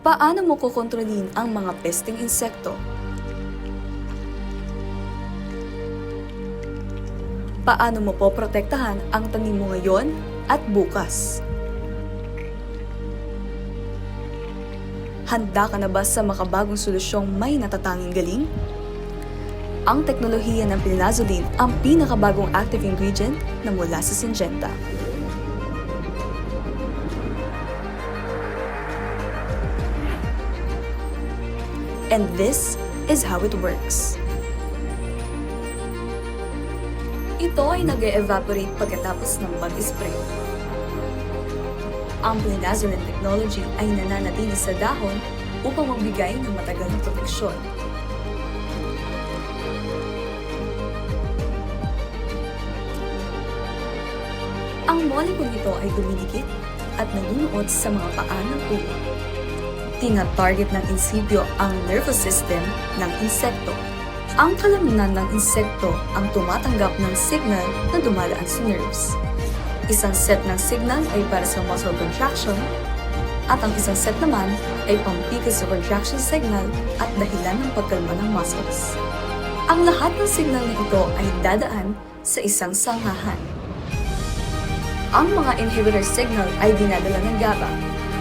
Paano mo kukontrolin ang mga pesting insekto? Paano mo poprotektahan ang tanim mo ngayon at bukas? Handa ka na ba sa makabagong solusyong may natatanging galing? Ang teknolohiya ng Plinazolin ang pinakabagong active ingredient na mula sa Syngenta. And this is how it works. Ito ay nag evaporate pagkatapos ng pag-spray. Ang Plinazolin technology ay nananatili sa dahon upang magbigay ng matagal na proteksyon. Ang molecule nito ay dumidikit at nanunuot sa mga paa ng ulo. Tina-target ng insibyo ang nervous system ng insekto. Ang kalaminan ng insekto ang tumatanggap ng signal na dumalaan sa nerves. Isang set ng signal ay para sa muscle contraction at ang isang set naman ay pampigil sa contraction signal at dahilan ng pagkalma ng muscles. Ang lahat ng signal na ito ay dadaan sa isang sanghahan. Ang mga inhibitor signal ay dinadala ng GABA,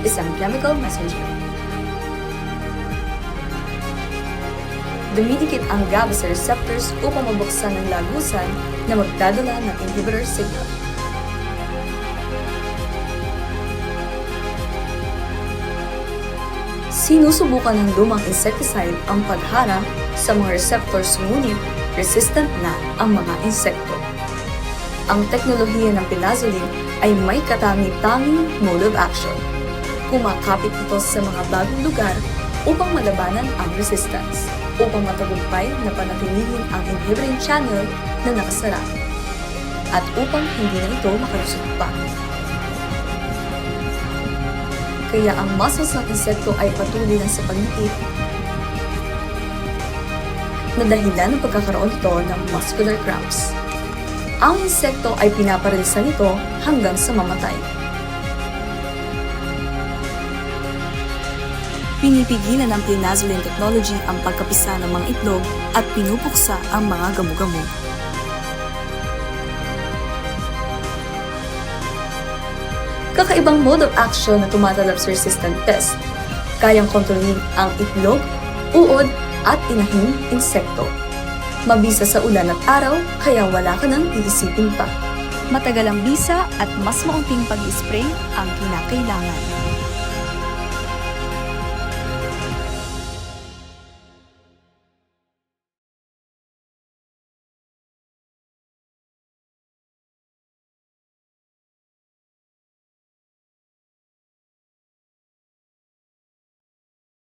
isang chemical messenger. Dumidikit ang GABA sa receptors upang mabuksan ang lagusan na magdadala ng inhibitor signal. Sinusubukan ng lumang insecticide ang pagharang sa mga receptors ngunit resistant na ang mga insekto. Ang teknolohiya ng pinazolin ay may katangi-tanging mode of action. Kumakapit ito sa mga bagong lugar upang malabanan ang resistance, upang matagumpay na panatilihin ang inhibiting channel na nakasara, at upang hindi na ito makalusot pa. Kaya ang muscles ng insekto ay patuloy na sa pagnikip na dahilan ng pagkakaroon ito ng muscular cramps. Ang insekto ay pinaparalisan nito hanggang sa mamatay. Pinipigilan ng Plinazolin technology ang pagkapisa ng mga itlog at pinupuksa ang mga gamu-gamu. Kakaibang mode of action na tumatalab sa resistant pest. Kayang kontrolin ang itlog, uod, at inahing insekto. Mabisa sa ulan at araw, kaya wala ka nang iisipin pa. Matagal ang bisa at mas maunting pag-spray ang kinakailangan.